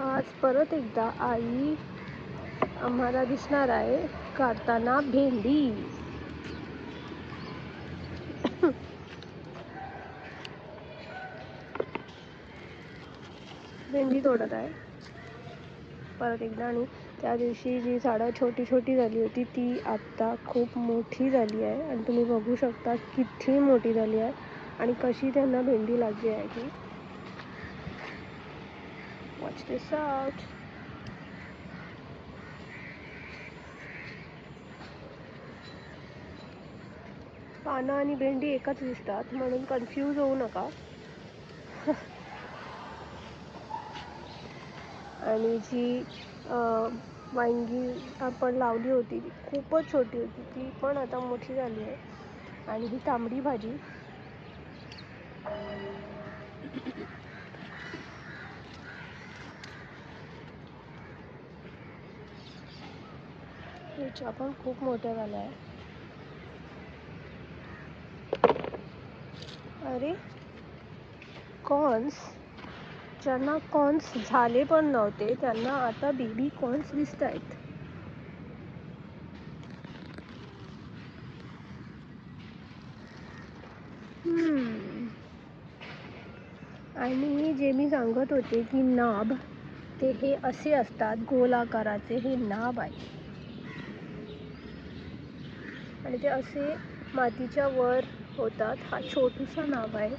आज परत एकदा आई आम्हाला दिसणार आहे काढताना भेंडी. भेंडी तोडत आहे. परत एकदा आणि त्या दिवशी जी झाडं छोटी छोटी झाली होती ती आत्ता खूप मोठी झाली आहे. आणि तुम्ही बघू शकता किती मोठी झाली आहे आणि कशी त्यांना भेंडी लागली आहे. की Watch this out. पानं आणि भेंडी एकच दिसतात म्हणून कन्फ्यूज होऊ नका. आणि जी वांगी आपण लावली होती ती खूपच छोटी होती ती पण आता मोठी झाली आहे. आणि ही तांबडी भाजी. याच्या पण खूप मोठ्या झाल्या आहे. अरे कॉर्न्स ज्यांना कॉर्न्स झाले पण नव्हते त्यांना आता बेबी कॉर्न्स दिसत आहेत. आणि जे मी सांगत होते की नाब ते हे असे असतात गोल आकाराचे हे नाब आहे आणि ते असे मातीच्या वर होतात. हा छोटूसा नाव आहे.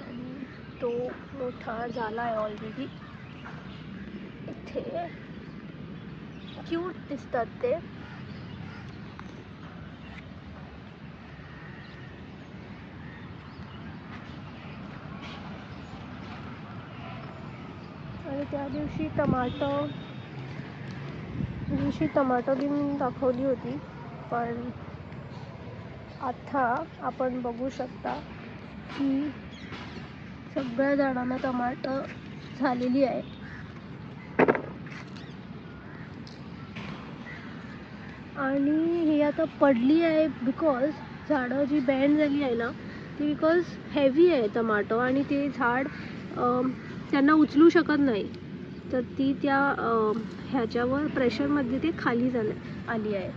आणि तो मोठा झाला आहे ऑलरेडी इथे क्यूट दिसतात ते. आणि त्या दिवशी टमाटो दिवशी टमाटो बी दाखवली होती पण आता आपण बघू शकता की सगळ्या झाडांना टमाटो झालेली आहे. आणि हे आता पडली आहे बिकॉज झाडं जी बँड झाली आहे ना ती बिकॉज हेवी आहे टमाटो आणि ते झाड त्यांना उचलू शकत नाही. तर ती त्या ह्याच्यावर प्रेशरमध्ये ते खाली झालं आली आहे.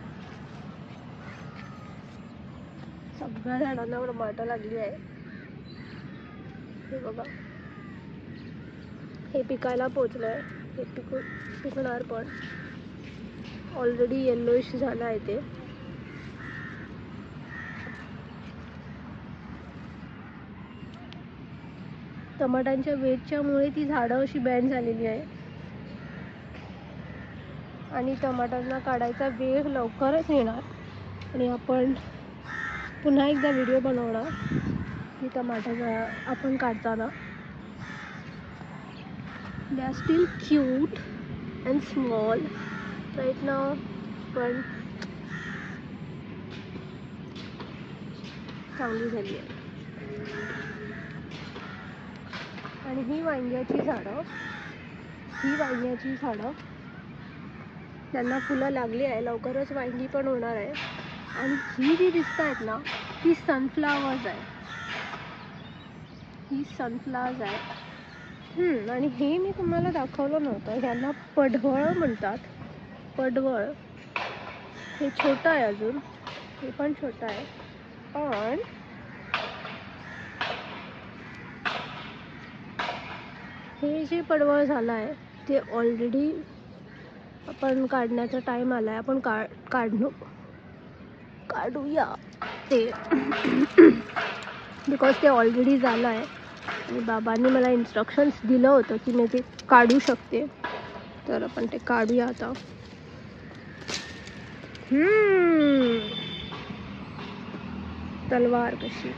सगळ्या झाडांना टमाटो लागली आहे. हे बघा. हे पिकायला पोचलं आहे. हे पिकू पिकणार पण. ऑलरेडी येल्लोइश झालं आहे ते. टमाटांच्या वेटच्यामुळे ती झाडं अशी बँड झालेली आहे. आणि टमाटरना काढायचा वेळ लवकरच येणार. आणि आपण पुन्हा एकदा व्हिडिओ बनवणार की टमाटर आपण काढताना. They are still cute and small right ना पण चांगली झाली आहे. आणि ही वांग्याची झाडं ही वांग्याची झाडं त्यांना फुलं लागली आहे. लवकरच वांगी पण होणार आहे. आणि ही जी दिसत आहेत ना ती सनफ्लावर्स आहे. ही सनफ्लावर्स आहे. आणि हे मी तुम्हाला दाखवलं नव्हतं. ह्यांना पडवळ म्हणतात. पडवळ. हे छोटं आहे अजून. हे पण छोटं आहे. पण हे जे पडवळ झालं आहे ते ऑलरेडी आपण काढण्याचा टाईम आला आहे आपण काढ काढणं काढूया ते. बिकॉज ते ऑलरेडी झालं आहे आणि बाबांनी मला इन्स्ट्रक्शन्स दिलं होतं की मी ते काढू शकते. तर आपण ते काढूया आता. तलवार कशी?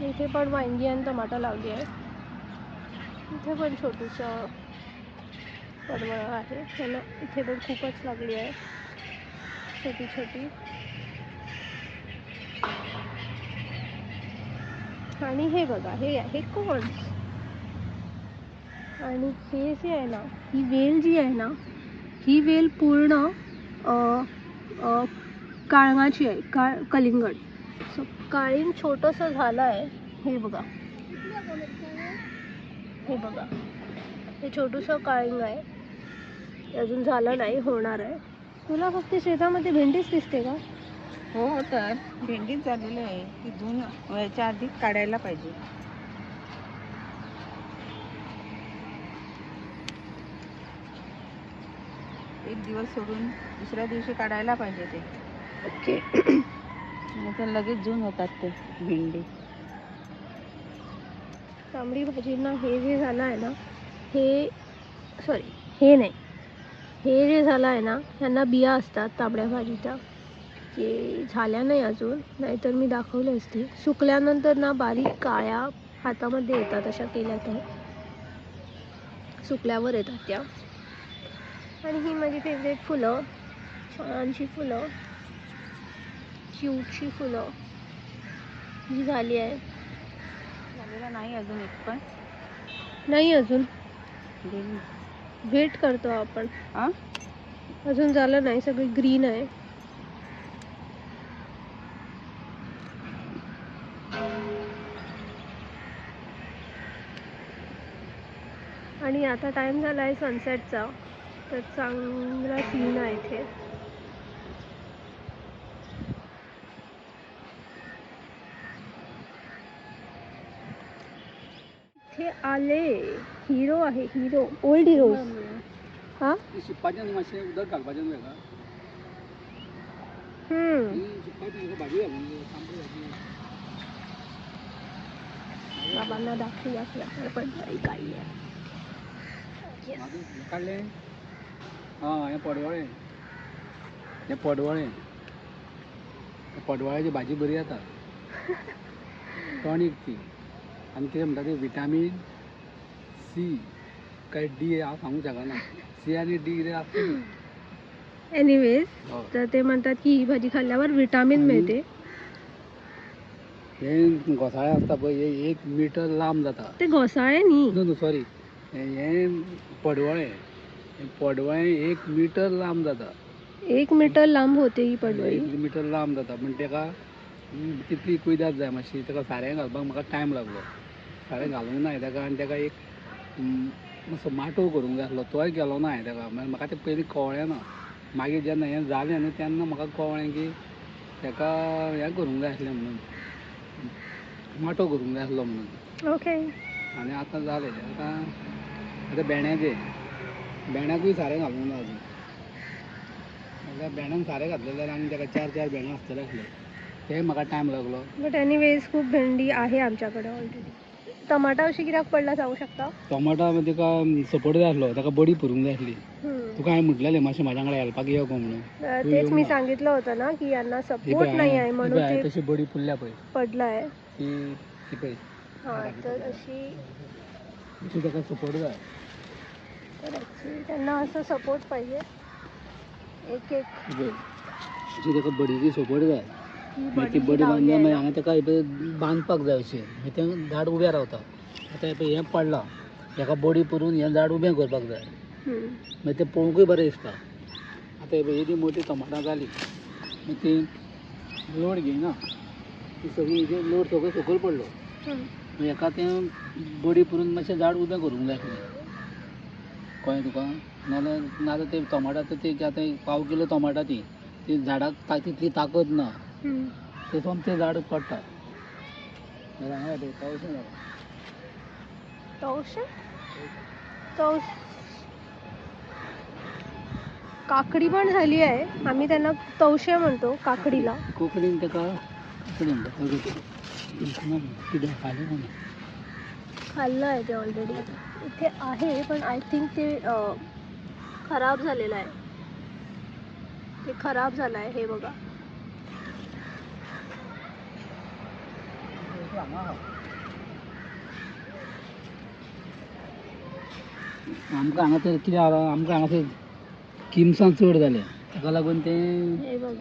इथे पण वांगी आणि टमाटा लावली आहे. इथे पण छोटूसं पडवळ आहे. त्याला इथे पण खूपच लागली आहे. छोटी छोटी. आणि हे बघा हे आहे कोण? आणि हे जे आहे ना ही वेल जी आहे ना ही वेल पूर्ण काळंगाची आहे काळ कलिंगड. सो काळींग छोटंसं झालं आहे हे बघा. हे बघा. हे छोटूसं काळिंग आहे. अजून झालं नाही होणार आहे. तुला फक्त शेतामध्ये भेंडीच दिसते का? हो तर भेंडीच झालेलं आहे. ती धुवून व्हायच्या आधी काढायला पाहिजे. एक दिवस सोडून दुसऱ्या दिवशी काढायला पाहिजे ते. ओके. लगेच जून होतात ते भेंडी. तांबडी भाजींना हे जे झालं आहे ना हे सॉरी हे नाही. हे जे झालं आहे ना ह्यांना बिया असतात तांबड्या भाजीच्या ते झाल्या नाही अजून नाहीतर मी दाखवले असते. सुकल्यानंतर ना बारीक काळ्या हातामध्ये येतात अशा केल्या तर सुकल्यावर येतात त्या. आणि ही माझी फेवरेट फुलं छानशी फुलं क्यूटशी फुलं जी झाली आहे. नाही अजून एक पण. नाही अजून. गेली वेट करतो आपण. अजून झालं नाही सगळी ग्रीन आहे. आणि आता टाइम झाला आहे सनसेटचा तर चांगला सीन आहे इथे. इथे आले. हिरो आहे हिरो ओल्ड हिरो हा? मातशें उदक घालपाचें हम्म. ही भाजी घालून दे, तांबडी भाजी बाबांना दाखवूया की आपल्याला पडणारी काही आहे. मागीर हें काडलें आं हें पडवळें. हें पडवळें. हे पडवळ्याची भाजी बरी जाता टॉनीक ती. आनी कितें म्हणटा ती विटामीन सी काय डी हांव सांगूं शकना सी आनी डी कितें आसता एनिवेज. तर ते म्हणतात की ही भाजी खाल्ल्यावर विटामिन आणि- मिळते. हे घोसाळे आसता पळय हे एक मिटर लांब जाता ते घोसाळे न्ही. सॉरी हे पडवळें. पडवळें एक मिटर लांब जाता एक मीटर लांब होते ही पडवळी. एक मिटर लांब जाता पण तेका हम्म, तितली कुयदाद जाय मातशी तेका सारें घालपाक म्हाका टायम लागलो. सारें घालूंक ना हांवें तेका आनी तेका एक मातसो माटोव करूंक जाय आसलो तोय केलो ना हांवें तेका मागीर म्हाका तें पयलीं कळ्ळें ना मागीर जेन्ना हें जालें न्हू तेन्ना म्हाका कळ्ळें की तेका हें करूंक जाय आसलें म्हणून. माटोव करूंक जाय आसलो म्हणून. ओके आनी आतां जालें आतां आतां भेण्याचे भेण्याकूय सारें घालूंक ना अजून. भेण्यान सारें घातलें जाल्यार आनी तेका चार चार भेण्यां आसतले आसले ते म्हाका टायम लागलो. बट एनिवेज खूप भेंडी आहे आमच्याकडे ऑलरेडी टमाटा अशी कित्याक पडला सांगू शकता? टोमाटा तेका सपोर्ट जाय आसलो तेका बडी भरूंक जाय आसली. तुका हांवें म्हटलेलें मातशें म्हाज्या वांगडा हेल्पाक यो गो म्हणून. तेच मी. सांगितलं होतं ना की यांना सपोर्ट नाही आहे म्हणून तशी बडी फुलल्या पळय पडलाय. ती ती पळय हा तर अशी तेका सपोर्ट जाय तर actually त्यांना असं सपोर्ट पाहिजे. एक एक तेका बडीची सपोर्ट जाय ती बडीची बडी आहे मागीर. हांगा तेका हे पळय बांदपाक जाय अशें मागीर तें झाड उबें रावता आतां हे पळय हें पडलां हेका बडी पुरून हें झाड उबें करपाक जाय. मागीर तें पळोवंकूय बरें दिसता आतां हे पळय येदी मोठी टमाटां जाली मागीर ती लोड घेयना ती सगळी हेजेर लोड सगळो सकयल पडलो. मागीर हेका तें बडी पुरून मातशें झाड उबें करूंक जाय कळ्ळें तुका नाजाल्यार नाजाल्यार ते टमाटा ते आतां पाव किलो टमाटा ती ती झाडाक ता- तितली ताकद ना. ते झाड तवश काकडी पण झाली आहे. आम्ही त्यांना तवशे म्हणतो काकडीला. कोंकणीन तेका कोंकणी म्हणटा कितें खालें म्हणून. खाल्लं आहे ते ऑलरेडी इथे आहे पण आय थिंक ते अं, खराब झालेलं आहे. ते खराब झालं आहे हे बघा. आमकां हांगा तर कितें जाला आमकां हांगासर किमसां चड जाले ताका लागून ते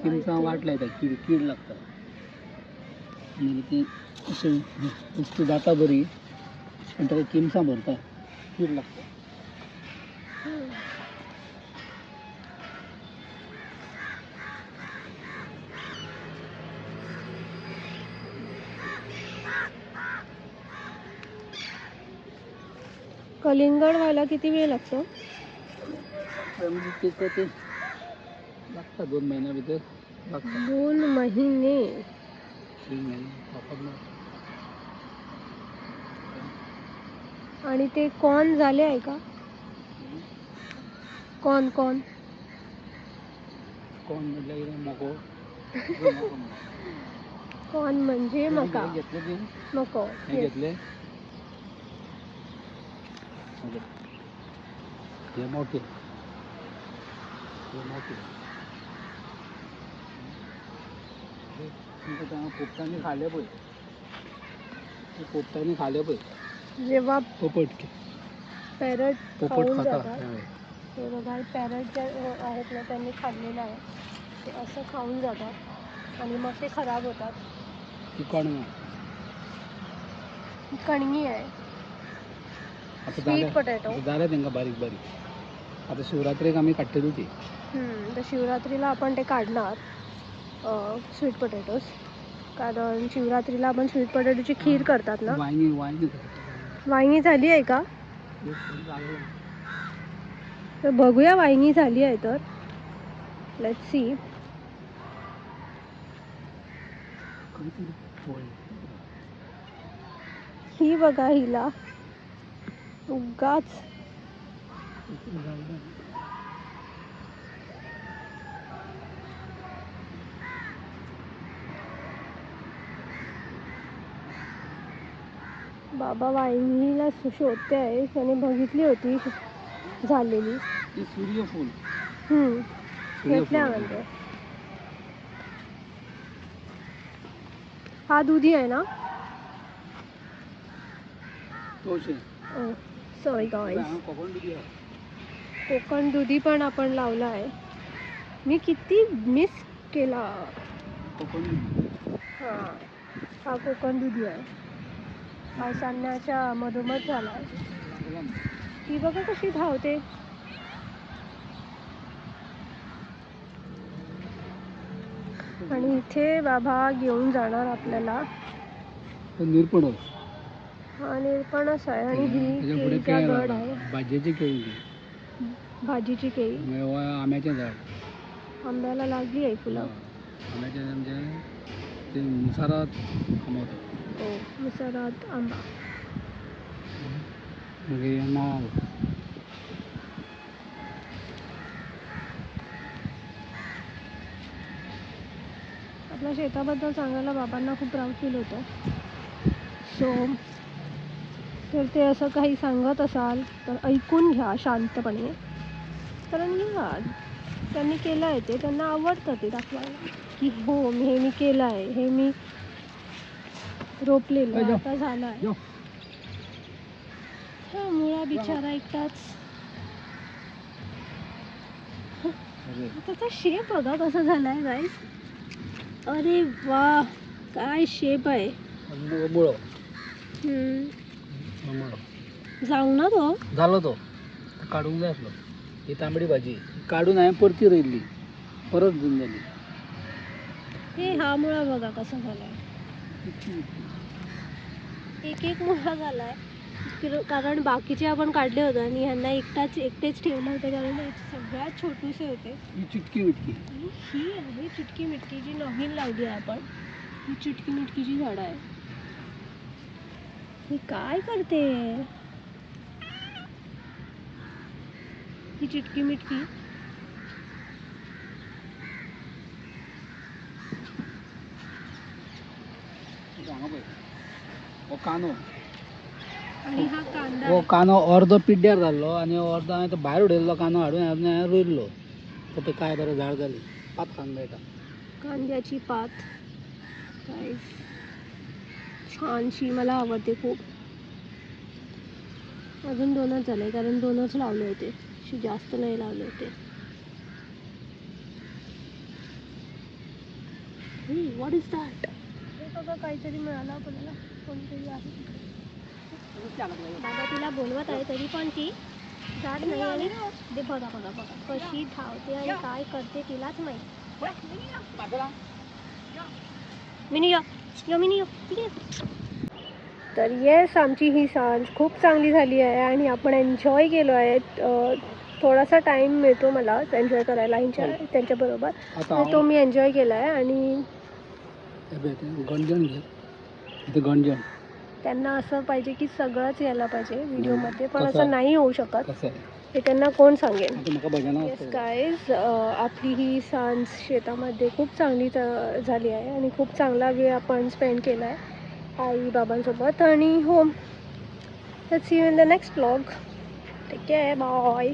किमसां. वाट लायता कीड कीड लागता मागीर ती अशें नुस्तें जाता बरी पूण ताका किमसां भरता कीड लागता कलिंगड व्हायला किती वेळ लागतो? म्हणजे तिथं ते लागतात दोन महिन्या भितर दोन महिने. आणि ते कॉर्न झाले आहे का? कॉर्न कॉर्न कोण म्हटलं की नाही, मको. कॉर्न म्हणजे मका. मको. घेतले? घे. हे मोठे. हे मोठे. त्या पोपटाने खाले ते पोपटाने खाले पळय जेव्हा पोपट पॅरट पोपट खाऊन खाता. जातात त्यावेळी. ते बघा पॅरट जे आहेत ना त्यांनी खाल्लेलं आहे. ते असं खाऊन जातात आणि मग ते खराब होतात. ती कोण कणगी आहे. आता स्वीट झालं. पोटॅटो झालं त्यांना बारीक बारीक. आता शिवरात्रेक आम्ही तर शिवरात्रीला आपण ते काढणार स्वीट पोटॅटोज कारण शिवरात्रीला आपण स्वीट पोटॅटोची खीर करतात ना? वांगी वांगी वांगी झाली आहे का. तर बघूया वांगी झाली आहे तर. Let see. ही बघा हिला. उगाच. बाबा शो- शोधते आहे त्याने बघितली होती झालेली. ते सूर्यफूल हम्म, म्हणजे. हा दुधी आहे ना? तोच आहे. सॉरी गाईज कोकण दुधी आहे. कोकण दुधी पण आपण लावला आहे. मी किती मिस केला. हां हा कोकण दुधी आहे. पावसाण्याच्या मधोमध झाला आहे. ती बघा कशी धावते. आणि इथे बाबा घेऊन जाणार आपल्याला. हा निरपणच आहे आणि ही त्याच्या पुढे केळीचा काय गड आहे. भाज्याची केळी भाजीची केळी. मेवा आंब्याचे झाड. आंब्याला लागली आहे फुलं. आंब्याचे म्हणजे ते मुसारात कमवतात हो मिसरात आंबा. मग हे नाव आपल्या शेताबद्दल सांगायला बाबांना खूप प्राऊड फील होतं. सो तर ते असं काही सांगत असाल तर ऐकून घ्या शांतपणे. कारण या त्यांनी केलं आहे ते त्यांना आवडतं ते दाखवायला. की हो मी हे मी केलं आहे हे मी रोपलेलं. आता झालं आहे. हा मुळा बिचारा एकटाच. अरे. त्याचा शेप बघा कसा झालाय गाईस अरे वा काय शेप आहे. हम्म. जाऊ ना तो. झालं तो. काढून जाय असलो. ही तांबडी भाजी. काढून आहे परती राहिली परत घेऊन झाली हे हा मुळा बघा कसा झालाय. एक एक मुळा झालाय. किर- कारण बाकीचे आपण काढले होते आणि ह्यांना एकटाच एकटेच ठेवलं होतं कारण सगळ्यात छोटूसे होते. ही चिटकी आणि ही आहे चिटकी मिटकी जी नवीन लावली आहे आपण. ही चिटकी मिटकीची झाडं आहे ही काय करते? ही चिटकी मिटकी. हो कानो आणि हा कांदा. हो. कानो अर्धो पिड्ड्यार जाल्लो आनी अर्धो हांवें तो भायर उडयल्लो कानो हाडून हाडून हांवें रोयल्लो तो ते काय बरें झाड जाली पात खावंक मेळटा कांद्याची पात. छानशी मला आवडते खूप. अजून दोनच झाले कारण दोनच लावले होते. अशी जास्त नाही लावले होते. व्हॉट इज दॅट बघा काहीतरी मिळालं आपल्याला. कोणतरी आहे बाबा तिला बोलवत आहे तरी पण ती जात नाही आणि ते बघा बघा बघा कशी धावते आणि काय करते तिलाच माहिती. मिनी ये. तर येस आमची ही सांज खूप चांगली झाली आहे आणि आपण एन्जॉय केलो आहे. थोडासा टाईम मिळतो मला एन्जॉय करायला ह्यांच्या त्यांच्याबरोबर आता तर तो मी एन्जॉय केला आहे आणि हे त्यांना असं पाहिजे की सगळंच यायला पाहिजे व्हिडिओमध्ये पण? असं नाही होऊ शकत. हे त्यांना कोण सांगेल? गाईज आपली ही सांज शेतामध्ये खूप चांगली झाली आहे आणि खूप चांगला वेळ आपण स्पेंड केला आहे आई बाबांसोबत. आणि हो let's see you in the next blog take care bye